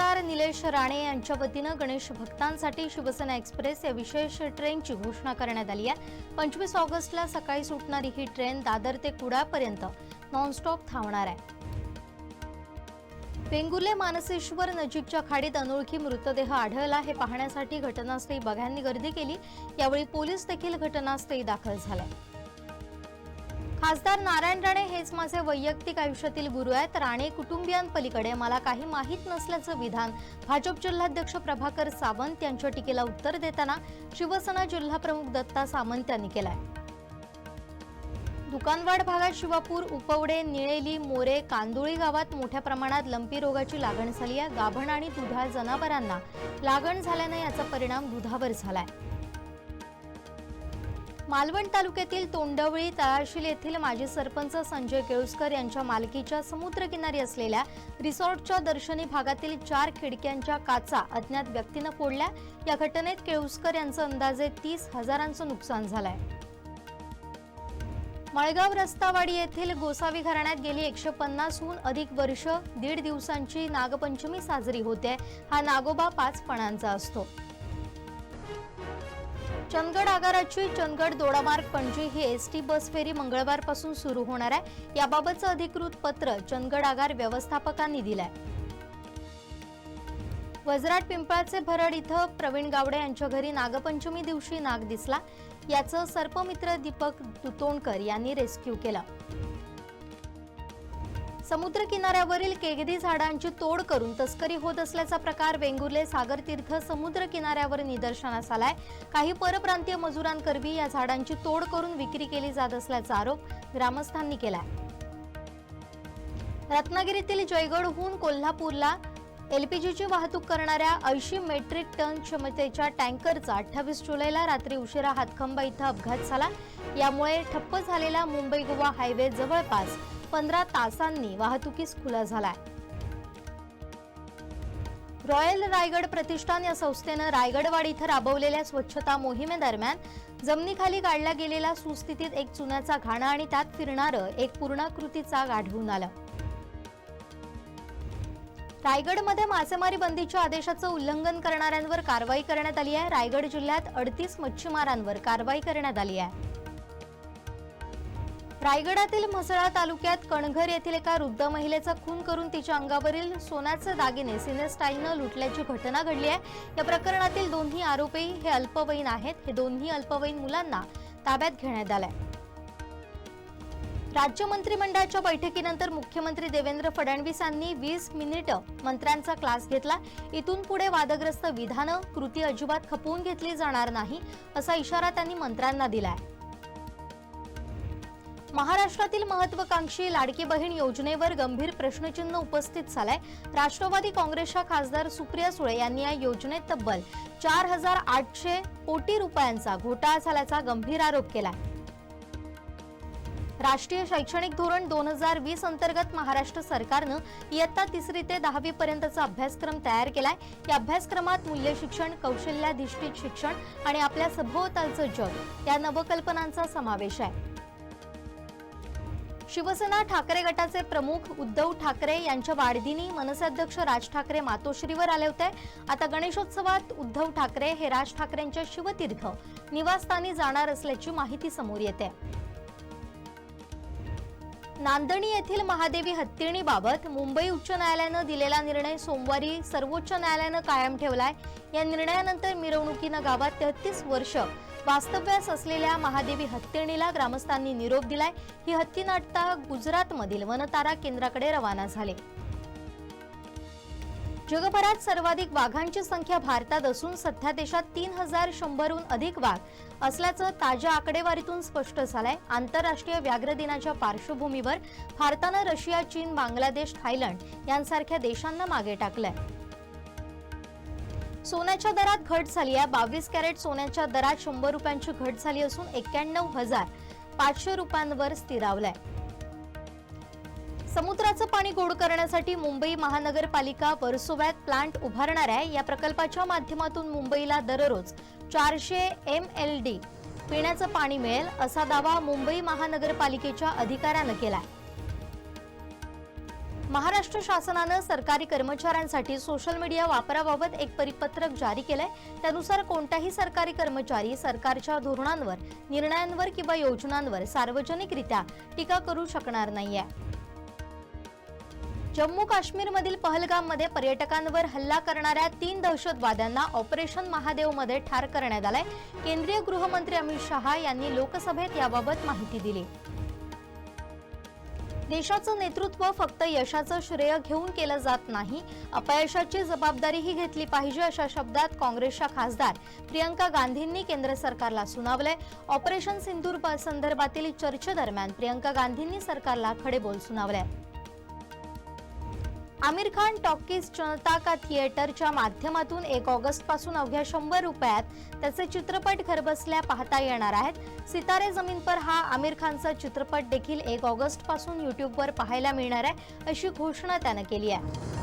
निलेश राणे यांच्या वतीनं गणेश भक्तांसाठी शिवसेना एक्सप्रेस या विशेष ट्रेनची घोषणा करण्यात आली आहे. पंचवीस ऑगस्टला सकाळी सुटणारी ही ट्रेन दादर ते कुडापर्यंत नॉनस्टॉप थांबणार आहे. वेंगुर्ले मानसेश्वर नजीकच्या खाडीत अनोळखी मृतदेह आढळला. हे पाहण्यासाठी घटनास्थळी बघ्यांनी गर्दी केली. यावेळी पोलीस देखील घटनास्थळी दाखल झाले. खासदार नारायण राणे हेच माझे वैयक्तिक आयुष्यातील गुरु आहेत. राणे कुटुंबियांपलीकडे मला काही माहीत नसल्याचं विधान भाजप जिल्हाध्यक्ष प्रभाकर सावंत यांच्या टीकेला उत्तर देताना शिवसेना जिल्हाप्रमुख दत्ता सामंत यांनी केलाय. दुकानवाड भागात शिवापूर उपवडे निळेली मोरे कांदोळी गावात मोठ्या प्रमाणात लंपी रोगाची लागण झाली आहे. गाभण आणि दुधाळ जनावरांना लागण झाल्यानं याचा परिणाम दुधावर झालाय. मालवण तालुक्यातील तोंडवळी तळाशील येथील माजी सरपंच संजय केळुसकर यांच्या मालकीच्या समुद्रकिनारी असलेल्या रिसॉर्टच्या दर्शनी भागातील चार खिडक्यांच्या काचा अज्ञात व्यक्तीनं फोडल्या. या घटनेत केळुसकर यांचं अंदाजे तीस हजारांचं नुकसान झालंय. मळगाव रस्तावाडी येथील गोसावी घराण्यात गेली एकशे पन्नासहून अधिक वर्ष दीड दिवसांची नागपंचमी साजरी होते. हा नागोबा पाचपणांचा असतो. चंदगड आगाराची चंदगड दोडामार्ग पणजी ही एस टी बस फेरी मंगळवारपासून सुरू होणार आहे. याबाबतचं अधिकृत पत्र चंदगड आगार व्यवस्थापकांनी दिलंय. वजराट पिंपळाचे भरड इथं प्रवीण गावडे यांच्या घरी नागपंचमी दिवशी नाग दिसला. याचं सर्पमित्र दीपक दुतोणकर यांनी रेस्क्यू केलं. समुद्र किनाऱ्यावरील केगदी झाडांची तोड करून तस्करी होत असल्याचा प्रकार वेंगुर्ले सागर तीर्थ समुद्र किनाऱ्यावर निदर्शनास आलाय. काही परप्रांतीय मजुरांकरवी या झाडांची तोड करून विक्री केली जात असल्याचा आरोप ग्रामस्थांनी केलाय. रत्नागिरीतील जयगडहून कोल्हापूरला एलपीजीची वाहतूक करणाऱ्या ऐंशी मेट्रिक टन क्षमतेच्या टँकरचा अठ्ठावीस जुलैला रात्री उशिरा हातखंबा इथं अपघात झाला. यामुळे ठप्प झालेला मुंबई गोवा हायवे जवळपास पंधरा तासांनी वाहतुकीस खुला झालाय. रॉयल रायगड प्रतिष्ठान या संस्थेनं रायगडवाड इथं राबवलेल्या स्वच्छता मोहिमेदरम्यान जमिनीखाली काढला गेलेला सुस्थितीत एक चुन्याचा घाणा आणि त्यात फिरणारं एक पूर्णाकृती चाक आढळून आलं. रायगडमध्ये मासेमारी बंदीच्या आदेशाचं उल्लंघन करणाऱ्यांवर कारवाई करण्यात आली आहे. रायगड जिल्ह्यात अडतीस मच्छीमारांवर कारवाई करण्यात आली आहे. रायगडातील म्हसळा तालुक्यात कणघर येथील एका वृद्ध महिलेचा खून करून तिच्या अंगावरील सोन्याचे दागिने सिने स्टाईलनं लुटल्याची घटना घडली आहे. या प्रकरणातील दोन्ही आरोपी हे अल्पवयीन आहेत. हे दोन्ही अल्पवयीन मुलांना ताब्यात घेण्यात आलंय. राज्य मंत्रिमंडळाच्या बैठकीनंतर मुख्यमंत्री देवेंद्र फडणवीस यांनी वीस मिनिटं मंत्र्यांचा क्लास घेतला. इथून पुढे वादग्रस्त विधानं कृती अजिबात खपवून घेतली जाणार नाही असा इशारा त्यांनी मंत्र्यांना दिलाय. महाराष्ट्रातील महत्वाकांक्षी लाडकी बहीण योजनेवर गंभीर प्रश्नचिन्ह उपस्थित झालंय. राष्ट्रवादी काँग्रेसच्या खासदार सुप्रिया सुळे यांनी या योजनेत तब्बल चार हजार आठशे कोटी रुपयांचा घोटाळा झाल्याचा गंभीर आरोप केलाय. राष्ट्रीय शैक्षणिक धोरण दोन हजार वीस अंतर्गत महाराष्ट्र सरकारनं इयत्ता तिसरी ते दहावी पर्यंतचा अभ्यासक्रम तयार केलाय. या अभ्यासक्रमात मूल्य शिक्षण कौशल्याधिष्ठित शिक्षण आणि आपल्या सभोवतालचं जग या नवकल्पनांचा समावेश आहे. शिवसेना ठाकरे गटाचे प्रमुख उद्धव ठाकरे यांच्या वाढदिनी मनसे अध्यक्ष राज ठाकरे मातोश्रीवर आले होते. आता गणेशोत्सवात उद्धव ठाकरे हे राज ठाकरेंच्या शिवतीर्थ निवासस्थानी जाणार असल्याची माहिती समोर येते. नांदणी येथील महादेवी हत्तीणीबाबत मुंबई उच्च न्यायालयानं दिलेला निर्णय सोमवारी सर्वोच्च न्यायालयानं कायम ठेवलाय. या निर्णयानंतर मिरवणुकीनं गावात तेहतीस वर्ष वास्तव्यास असलेल्या महादेवी हत्तीणीला ग्रामस्थांनी निरोप दिलाय. ही हत्ती नाटता गुजरातमधील वनतारा केंद्राकडे रवाना झाले. जगभरात सर्वाधिक वाघांची संख्या भारतात असून सध्या देशात तीन हजार शंभरहून अधिक वाघ असल्याचं ताज्या आकडेवारीतून स्पष्ट झालंय. आंतरराष्ट्रीय व्याघ्र दिनाच्या पार्श्वभूमीवर भारतानं रशिया चीन बांगलादेश थायलंड यांसारख्या देशांना मागे टाकलंय. सोन्याच्या दरात घट झाली आहे. बावीस कॅरेट सोन्याच्या दरात शंभर रुपयांची घट झाली असून एक्क्याण्णव हजार पाचशे रुपयांवर स्थिरावलाय. समुद्राचं पाणी गोड करण्यासाठी मुंबई महानगरपालिका वर्सोव्यात प्लांट उभारणार आहे. या प्रकल्पाच्या माध्यमातून मुंबईला दररोज चारशे एम एल डी पिण्याचं पाणी मिळेल असा दावा मुंबई महानगरपालिकेच्या अधिकाऱ्यानं केलाय. महाराष्ट्र शासनानं सरकारी कर्मचाऱ्यांसाठी सोशल मीडिया वापराबाबत एक परिपत्रक जारी केलंय. त्यानुसार कोणताही सरकारी कर्मचारी सरकारच्या धोरणांवर निर्णयांवर किंवा योजनांवर सार्वजनिकरित्या टीका करू शकणार नाहीये. जम्मू काश्मीरमधील पहलगाममध्ये पर्यटकांवर हल्ला करणाऱ्या तीन दहशतवाद्यांना ऑपरेशन महादेवमध्ये ठार करण्यात आलंय. केंद्रीय गृहमंत्री अमित शहा यांनी लोकसभेत याबाबत माहिती दिली. देशाचं नेतृत्व फक्त यशाचं श्रेय घेऊन केलं जात नाही. अपयशाची जबाबदारीही घेतली पाहिजे अशा शब्दात काँग्रेसच्या खासदार प्रियंका गांधींनी केंद्र सरकारला सुनावलंय. ऑपरेशन सिंदूर संदर्भातील चर्चेदरम्यान प्रियंका गांधींनी सरकारला खडे बोल सुनावले आमिर खान टॉकीज चलता का थिएटरच्या माध्यमातून एक ऑगस्टपासून अवघ्या शंभर रुपयात त्याचे चित्रपट घरबसल्या पाहता येणार आहेत. सितारे जमीन पर हा आमिर खानचा चित्रपट देखील एक ऑगस्टपासून युट्यूबवर पाहायला मिळणार आहे अशी घोषणा त्यानं केली आहे.